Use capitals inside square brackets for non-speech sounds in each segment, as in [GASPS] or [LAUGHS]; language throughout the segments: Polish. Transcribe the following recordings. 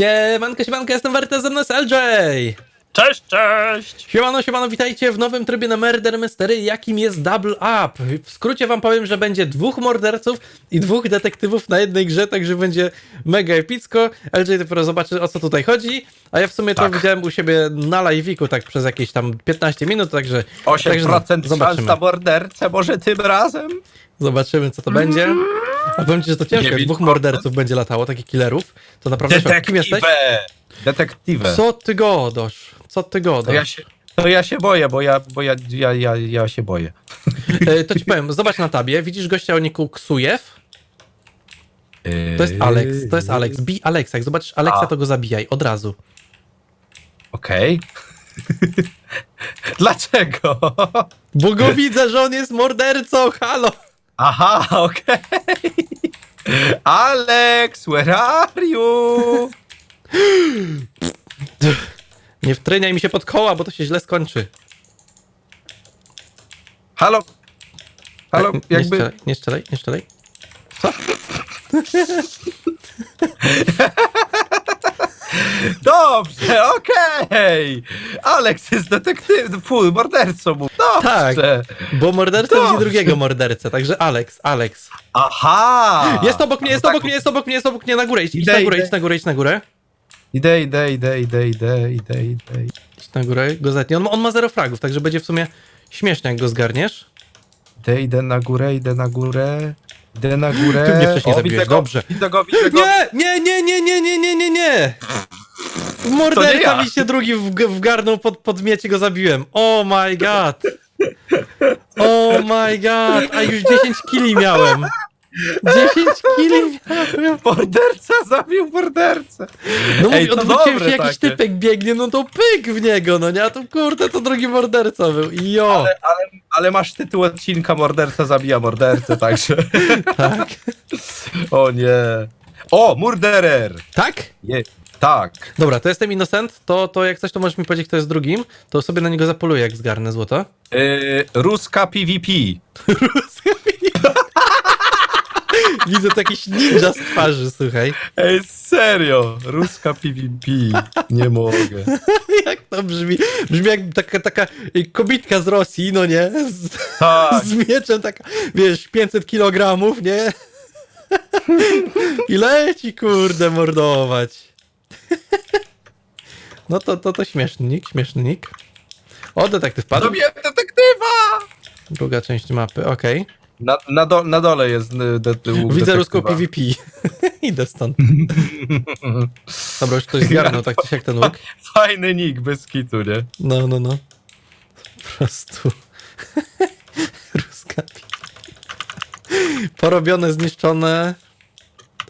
Siemanko, siemanko, jestem Wertes, ze mną jest LJ! Cześć, cześć! Siemano, siemano, witajcie w nowym trybie na Murder Mystery, jakim jest Double Up. W skrócie wam powiem, że będzie dwóch morderców i dwóch detektywów na jednej grze, także będzie mega epicko. LJ dopiero zobaczy o co tutaj chodzi, a ja w sumie to Tak. widziałem u siebie na live'iku tak przez jakieś tam 15 minut, także... 8% także zobaczymy. na mordercę, może tym razem? Zobaczymy, co to będzie. A powiem ci, że to ciężko, jak 9%. dwóch morderców będzie latało, takich killerów. To naprawdę szok. Kim jesteś? Detektywę. Co ty godasz? Co ty To godasz? ja się, to ja się boję, bo ja, bo ja, ja, ja, ja się boję. [LAUGHS] E, To ci powiem, zobacz na tabie, widzisz gościa o niku Ksujew? To jest Alex, to jest Alex. Bij Alexa, jak zobaczysz Alexa, A. to go zabijaj, od razu. Okej. [LAUGHS] Dlaczego? Bo go [LAUGHS] widzę, że on jest mordercą, halo! Aha, okej. Alex, where are you? [GASPS] Nie wtryniaj mi się pod koła, bo to się źle skończy. Halo? Halo, Tak, nie jakby... strzelaj, nie strzelaj, nie strzelaj. Co? [LAUGHS] Dobrze, okej. Alex jest detektywem, pół mordercą mu. Tak, Dobrze. bo morderca Dobrze. widzi drugiego mordercę, także Alex, Alex. Aha! Jest obok mnie, jest No tak, obok mnie, jest obok mnie, jest obok mnie, na górę, idź, idź Idę, na górę, idę. idź na górę, idź na górę. Idę, idę, idę, idę, idę, idę, idę. Idź na górę, go zetnij. On, ma- on ma zero fragów, także będzie w sumie śmiesznie, jak go zgarniesz. Idę, idę na górę, idę na górę. Idę na górę. [LAUGHS] Ty mnie wcześniej zabiłeś, widzę go, dobrze. Widzę go, widzę go. Nie, nie, nie, nie, nie, nie, nie, nie, nie. To nie Morderca ja. mi się drugi wg- wgarnął pod, pod mieć i go zabiłem. Oh my god. Oh my god. A już 10 kili miałem. 10 kili [LAUGHS] miałem. Morderca zabił mordercę. No Ej, mówię, to odwróciłem się, dobre jakiś takie. typek biegnie, no to pyk w niego, no nie? A to kurde, to drugi morderca był. I jo, Ale, ale, ale masz tytuł odcinka Morderca zabija mordercę, także. [LAUGHS] tak. O nie. O, murderer! Tak? Je, tak. Dobra, to jestem innocent, to, to jak coś, to możesz mi powiedzieć, kto jest drugim, to sobie na niego zapoluję, jak zgarnę złoto. Yy, ruska PvP. [LAUGHS] Widzę jakiś ninja z twarzy, słuchaj. Ej, serio. Ruska PvP. Nie mogę. [LAUGHS] Jak to brzmi? Brzmi jak taka, taka kobitka z Rosji, no nie? Z, Tak. z mieczem taka, wiesz, 500 kilogramów, nie? [LAUGHS] I leci, kurde, mordować. No to, to, to śmieszny nick, śmieszny nick. O, detektyw padł. Zrobiłem detektywa! Druga część mapy, okej. Na, na, do, na dole jest y, de, Widzę ruską PvP. [LAUGHS] Idę stąd. Dobra, już ktoś zgarnął tak siak ten łuk. [LAUGHS] Fajny nick, bez kitu, nie? No, no, no. Po prostu. [LAUGHS] Ruska Porobione, zniszczone.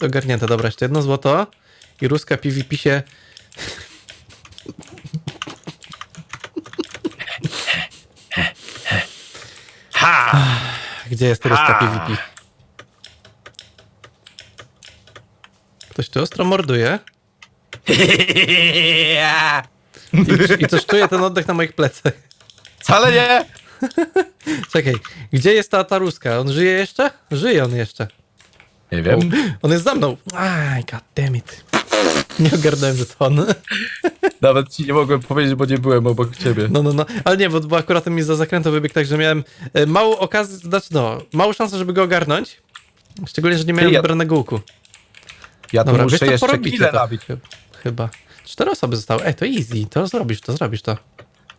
Ogarnięte, dobra, jeszcze jedno złoto. I ruska PvP się... Gdzie jest ruska Ha! PvP? Ktoś tu ostro morduje. I, I coś czuje ten oddech na moich plecach. Wcale nie! Czekaj, gdzie jest ta, ta ruska? On żyje jeszcze? Żyje on jeszcze. Nie wiem. on jest za mną. Aj, god damn it. Nie ogarnąłem, że to on. [LAUGHS] Nawet ci nie mogłem powiedzieć, bo nie byłem obok ciebie. No, no, no. Ale nie, bo, bo akurat mi za zakrętu wybiegł tak, że miałem e, małą okazję, znaczy no, małą szansę, żeby go ogarnąć. Szczególnie, że nie miałem ja- wybranego łuku. Ja tu Dobra, muszę wiesz co, jeszcze to. nabić. Chy- Chyba. Cztery osoby zostały. Ej, to easy. To zrobisz, to zrobisz to.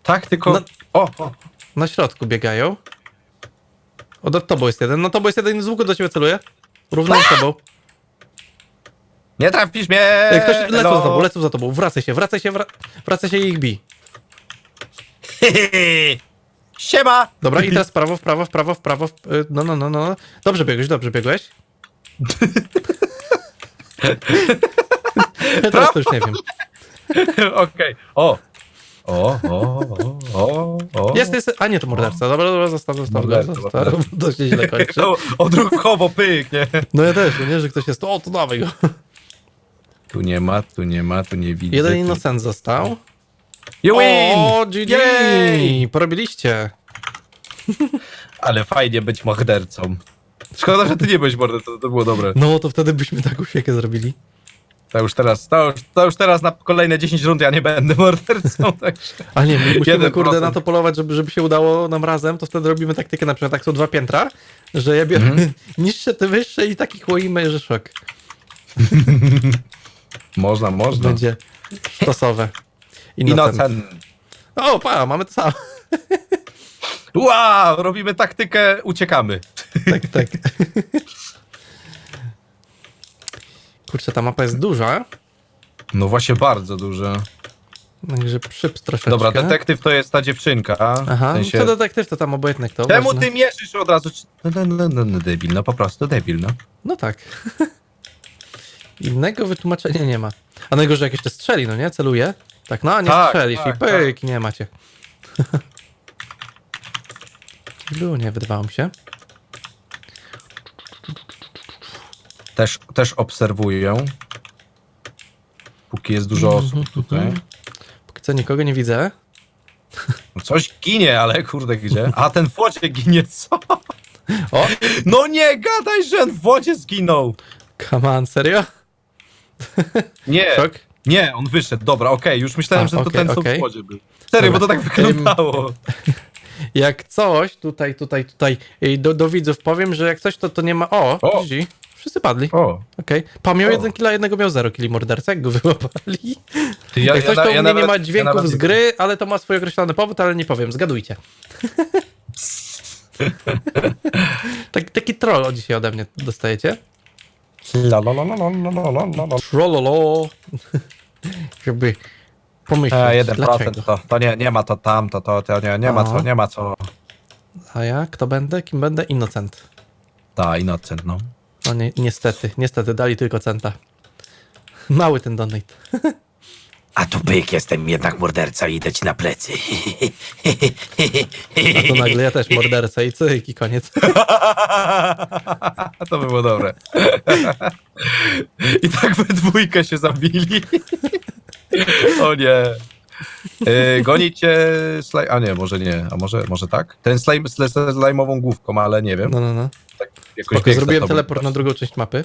Tak, tylko... No- O, o. Na środku biegają. O, tobą jest jeden. No tobą jest jeden z łuku do ciebie celuje. Równo z tobą. Nie trafisz mnie! Ej, ktoś lecą Elo. za tobą, lecą za tobą. Wracaj się, wracaj się, wra... wracaj się i ich bij. [LAUGHS] Siema! Dobra, i teraz w prawo, w prawo, w prawo, w prawo. w- y, No, no, no, no. Dobrze biegłeś, dobrze biegłeś. Ja teraz to już nie wiem. [LAUGHS] Okej. O! O, o, o, o, o. Jest, jest. A nie, to morderca. Dobra, dobra, zostaw, zostaw go, Morderca, zostaw. To się źle kończy. O, [LAUGHS] odruchowo pyk, nie? No ja też, nie, że ktoś jest. O, to dawaj go. Tu nie ma, tu nie ma, tu nie widzę. Jeden tu- innocent został. You win! O, GG! Jej! Porobiliście. [LAUGHS] Ale fajnie być mordercą. Szkoda, że ty nie byłeś mordercą, to było dobre. No, to wtedy byśmy taką siekę zrobili. To już teraz, to już, to już teraz na kolejne 10 rund ja nie będę mordercą, [LAUGHS] także... A nie, my musimy 1%. kurde na to polować, żeby, żeby się udało nam razem, to wtedy robimy taktykę na przykład, tak są dwa piętra, że ja biorę Mhm. [LAUGHS] niższe, te wyższe i takich łoimy, że szok. Można, można. Będzie sztosowe. Innocent. Innocent. O, pa, mamy to samo. Wow, robimy taktykę, uciekamy. Tak, tak. Kurczę, ta mapa jest duża, No właśnie bardzo duże. także przyps troszeczkę. Dobra, detektyw to jest ta dziewczynka. Aha, w sensie... co detektyw, to tam obojętny kto. Czemu ważne. ty mieszysz od razu? No, no, no, no, no, debil, no po prostu debil, no. No tak. Innego wytłumaczenia nie ma. A najgorzej jak jeszcze strzeli, no nie? Celuje. Tak, no, nie Tak, strzeli tak, się. Pyk, nie macie. [LAUGHS] Było, nie wydawało mi się. Też, też obserwuję. Póki jest dużo Mhm, osób tutaj. Póki co nikogo nie widzę. [LAUGHS] Coś ginie, ale kurde gdzie? A ten w wodzie ginie, co? O, [LAUGHS] No nie gadaj, że on w wodzie zginął! come on, serio? Nie, [LAUGHS] Szok? nie, on wyszedł, dobra, okej, już myślałem, A, że to okej, ten, co okej. w wodzie był. Serio, bo to Dobra. tak wyglądało. [LAUGHS] Jak coś, tutaj, tutaj, tutaj, do, do widzów powiem, że jak coś, to, to nie ma... O, O. GG. Wszyscy padli. O, Okej. Pan miał O. jeden killa, jednego miał zero killi morderca, jak go [LAUGHS] wyłapali. ty, ja, jak coś, to u mnie nawet- nie ma dźwięków nawet z nie- gry, ale to ma swój określony powód, ale nie powiem, zgadujcie. tak, taki troll dzisiaj ode mnie dostajecie. La, la, la, la, la, la, la, la, la. Trollolo. [LAUGHS] Żeby pomyśleć, E, 1% dlaczego. to, to nie, nie ma to tam, to, to, nie, nie ma co, nie ma co. A ja kto będę? Kim będę? Innocent. Ta, innocent, no. No ni niestety, niestety, dali tylko centa. Mały ten donate. [LAUGHS] A tu byk, jestem jednak morderca i idę ci na plecy. A to nagle ja też morderca i cyk i koniec. [LAUGHS] to by było dobre. I tak we dwójkę się zabili. o nie. Yy, gonicie slime... A nie, może nie. A może, może tak? Ten slime z slajmową główką, ale nie wiem. No, no, no. Tak, jakoś Spoko, zrobiłem teleport na drugą część mapy.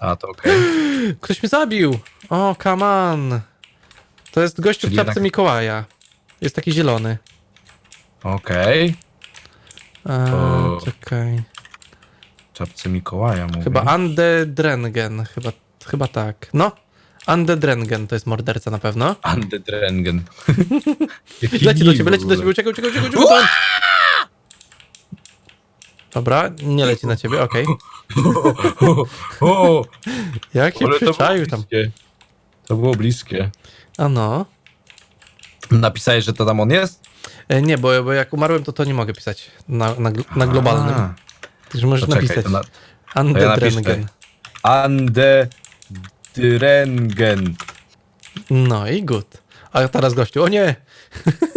A, to okej. [LAUGHS] Ktoś mnie zabił! O, come on! To jest gościu Czyli w czapce jednak- Mikołaja. Jest taki zielony. Okej. To- Czekaj. Czapce Mikołaja mówię. Chyba Ande Drengen. Chyba, chyba tak. No. Ande Drengen to jest morderca na pewno. [LAUGHS] Andedrengen. [LAUGHS] Jaki Leci do ciebie, w leci do ogóle. ciebie, uciekaj, uciekaj, uciekaj, uciekaj. Dobra, nie leci na ciebie, okej. [LAUGHS] O, o, Jak się ale to było przyczaił tam. bliskie. To było bliskie. A no. Napisałeś, że to tam on jest? E, nie, bo, bo jak umarłem, to to nie mogę pisać na, na, na globalnym. A, Także możesz to czekaj, napisać. to na, Ande to ja. Andedrengen. No i good. A teraz gościu, o nie! [LAUGHS]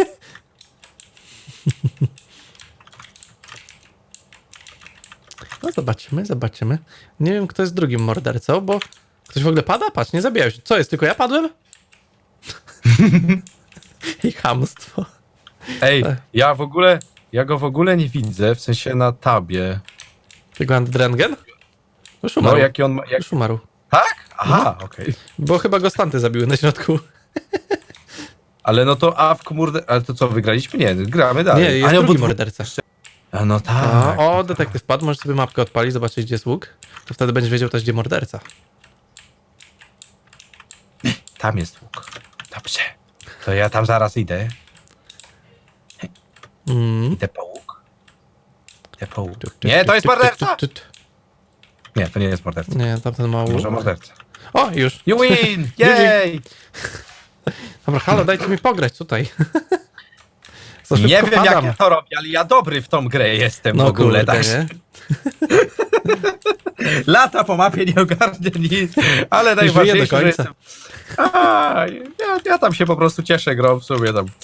No zobaczymy, zobaczymy. Nie wiem, kto jest drugim mordercą, bo ktoś w ogóle pada? Patrz, nie zabijał się. Co jest, tylko ja padłem? [LAUGHS] I chamstwo. Ej, Tak. ja w ogóle, ja go w ogóle nie widzę, w sensie na tabie. Tego Andrengen? Już No, umarł. jaki on ma, jak, Już umarł. tak? Aha, okej. Bo chyba go stanty zabiły na środku. [LAUGHS] Ale no to a w komórce, ale to co, wygraliśmy? Nie, gramy dalej. Nie, jest a, no, drugi morderca. A, no A, tak. o, detektyw padł, możesz sobie mapkę odpalić, zobaczyć gdzie jest łuk. To wtedy będziesz wiedział też gdzie morderca. Tam jest łuk. Dobrze. To ja tam zaraz idę. Mm. Idę po łuk. Idę po łuk. Nie, to jest morderca! Nie, to nie jest morderca. Nie, tamten ma łuk. Może morderca. O, już. You win! [LAUGHS] Jej! [LAUGHS] Dobra, halo, dajcie mi pograć tutaj. [LAUGHS] Za szybko Nie wiem jak padam. ja to robię, ale ja dobry w tą grę jestem No w ogóle. kurde, tak. nie? [LAUGHS] Lata po mapie nie ogarnia nic, ale do najważniejsze, że końca. jestem... A, ja, ja tam się po prostu cieszę grą w sumie tam. [LAUGHS]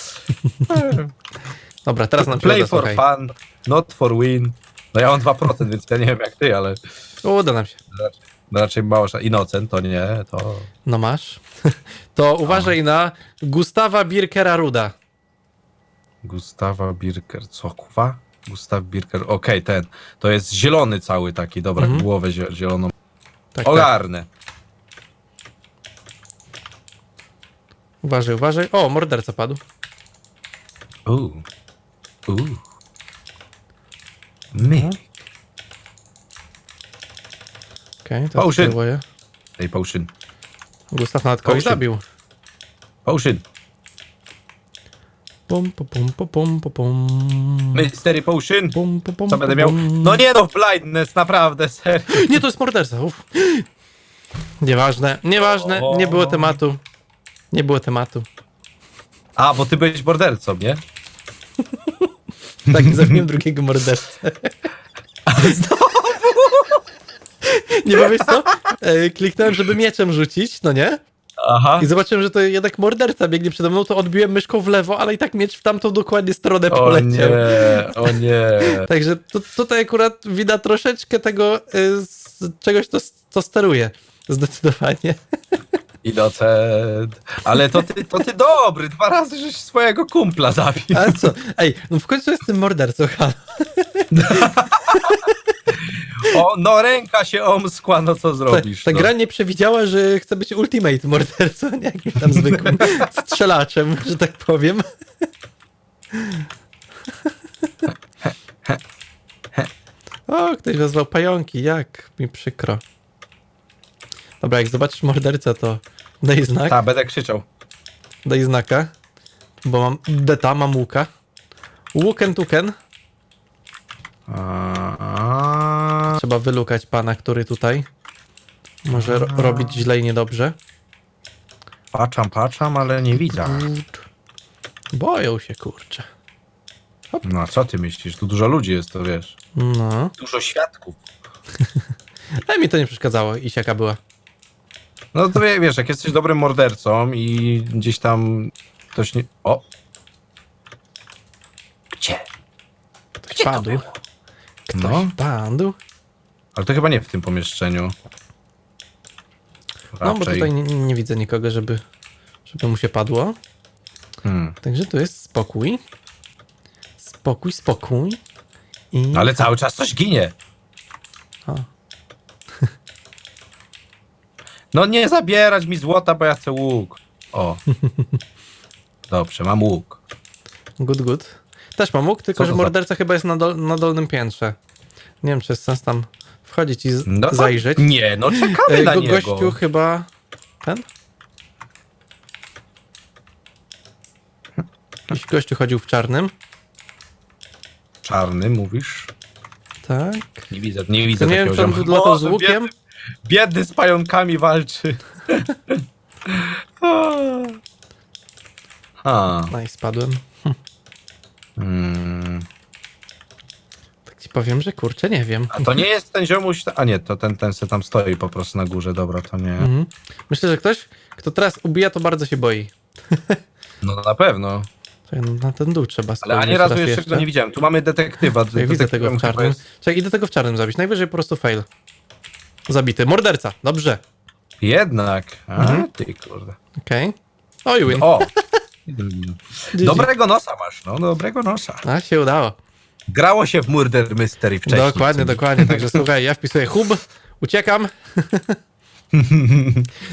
Dobra, teraz nam Play for słuchaj. fun, not for win. No ja mam 2%, więc ja nie wiem jak ty, ale Uda nam się. raczej, no raczej mało szans. Innocent to nie, to... No masz. [LAUGHS] To uważaj na Gustawa Birkera Ruda. Gustawa Birker, co kuwa? Gustaw Birker, okej, ten. To jest zielony cały taki, dobra, Mhm. głowę zie- zieloną. Tak, tak. Ogarnę. Uważaj, uważaj. O, morderca padł. Uuu. Uuu. My. Okej, to Potion. Ej, potion. Gustaw nawet kogoś Potion. zabił. Potion. Pum, pum, pum, pum, pum, pum, pum. Mystery potion. Pum, pum, pum, Co będę miał? No nie no, blindness, naprawdę, serio. Nie, to jest morderca. Uf. Nieważne, nieważne, O. nie było tematu. Nie było tematu. A, bo ty byłeś mordercą, nie? Tak, zabiłem drugiego mordercę. [LAUGHS] Nie bo wiesz co? E, Kliknąłem, żeby mieczem rzucić, no nie? Aha. I zobaczyłem, że to jednak morderca biegnie przede mną, to odbiłem myszką w lewo, ale i tak miecz w tamtą dokładnie stronę O poleciał. nie, o nie. [LAUGHS] Także tu, tutaj akurat widać troszeczkę tego y, czegoś, to, to steruje. Zdecydowanie. Inocent. Ale to ty, to ty dobry, dwa razy żeś swojego kumpla zabił. Ale co? Ej, no w końcu jestem mordercą, halo. [LAUGHS] O, no ręka się omskła, no co Ta, zrobisz? ta no. gra nie przewidziała, że chce być ultimate mordercą, [LAUGHS] nie jakimś tam zwykłym [LAUGHS] strzelaczem, że tak powiem. O, ktoś wezwał pająki, jak mi przykro. Dobra, jak zobaczysz mordercę, to daj znak, Tak, będę krzyczał. daj znaka, bo mam deta, mam łuka. Łuken tuken. A, Trzeba wylukać pana, który tutaj może ro robić źle i niedobrze. patrzam, patrzam, ale nie widzę. Boją się, kurczę. No a co ty myślisz? Tu dużo ludzi jest, to wiesz. No. Dużo świadków. [LAUGHS] Ale mi to nie przeszkadzało i siaka była. No to wie- wiesz, jak jesteś dobrym mordercą i gdzieś tam ktoś nie... O! Gdzie? Gdzie to padł. było? Ktoś No. padł. Ale to chyba nie w tym pomieszczeniu. No bo Raczej. tutaj nie, nie widzę nikogo, żeby, żeby mu się padło. Hmm. Także tu jest spokój. Spokój, spokój. I... Ale cały czas coś ginie. O. [LAUGHS] No nie zabierać mi złota, bo ja chcę łuk. O. [LAUGHS] Dobrze, mam łuk. Good, good. Też mam łuk, tylko że to za- morderca chyba jest na, dol na dolnym piętrze. Nie wiem, czy jest sens tam wchodzić i z- No to- zajrzeć. Nie, no czekamy E, na go, niego. gościu chyba... Ten? Jakiś gościu chodził w czarnym. Czarny, mówisz? Tak. Nie widzę, nie widzę nie wiem, takiego czy on latał z O, łukiem. Biedny, biedny z pająkami walczy. [LAUGHS] [LAUGHS] A. No i spadłem. Tak ci powiem, że kurczę, nie wiem. A to nie jest ten ziomuś... A nie, to ten, ten se tam stoi po prostu na górze, dobra, to nie. Mhm. Myślę, że ktoś, kto teraz ubija, to bardzo się boi. No na pewno. Czekaj, Na ten dół trzeba Ale ani razu raz jeszcze go nie widziałem. Tu mamy detektywa. Ja widzę tego w czarnym. jest Czekaj, idę tego w czarnym zabić. Najwyżej po prostu fail. Zabity. Morderca. Dobrze. Jednak. A, Mhm. ty kurde. Okej. O, i win. O! Dobrego nosa masz, no, dobrego nosa. A, się udało. Grało się w Murder Mystery wcześniej. Dokładnie, dokładnie. Także słuchaj, ja wpisuję hub, uciekam. [LAUGHS]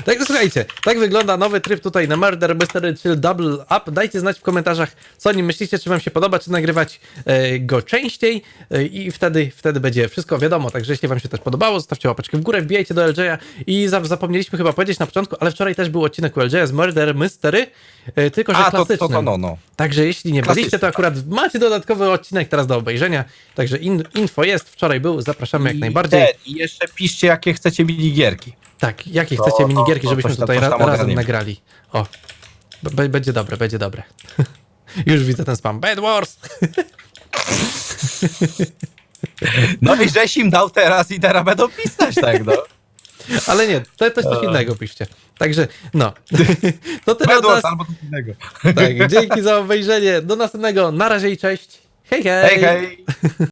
Także słuchajcie, tak wygląda nowy tryb tutaj na Murder Mystery, czyli Double Up. Dajcie znać w komentarzach, co o nim myślicie, czy wam się podoba, czy nagrywać e, go częściej e, i wtedy, wtedy będzie wszystko wiadomo. Także jeśli wam się też podobało, zostawcie łapeczkę w górę, wbijajcie do LJ'a i za, zapomnieliśmy chyba powiedzieć na początku, ale wczoraj też był odcinek LJ'a z Murder Mystery, e, tylko że A, to, klasyczny. to, to no, no. Także jeśli nie byliście, to akurat macie dodatkowy odcinek teraz do obejrzenia. Także in, info jest, wczoraj był, zapraszamy jak I najbardziej. ten, I jeszcze piszcie, jakie chcecie minigierki. Tak, jakie To- chcecie minigierki, to żebyśmy coś tam- tutaj coś ra tam razem ogarniemy. nagrali. O, B będzie dobre, będzie dobre. [LAUGHS] Już widzę ten spam. Bad Wars! [LAUGHS] No i żeś im dał teraz i teraz będą pisać tak, no. [LAUGHS] Ale nie, to, to jest coś innego piszcie. Także, no. To tyle od Edward nas. albo coś innego. Tak, dzięki za obejrzenie. Do następnego. Na razie i cześć. Hej, hej! Hej, hej.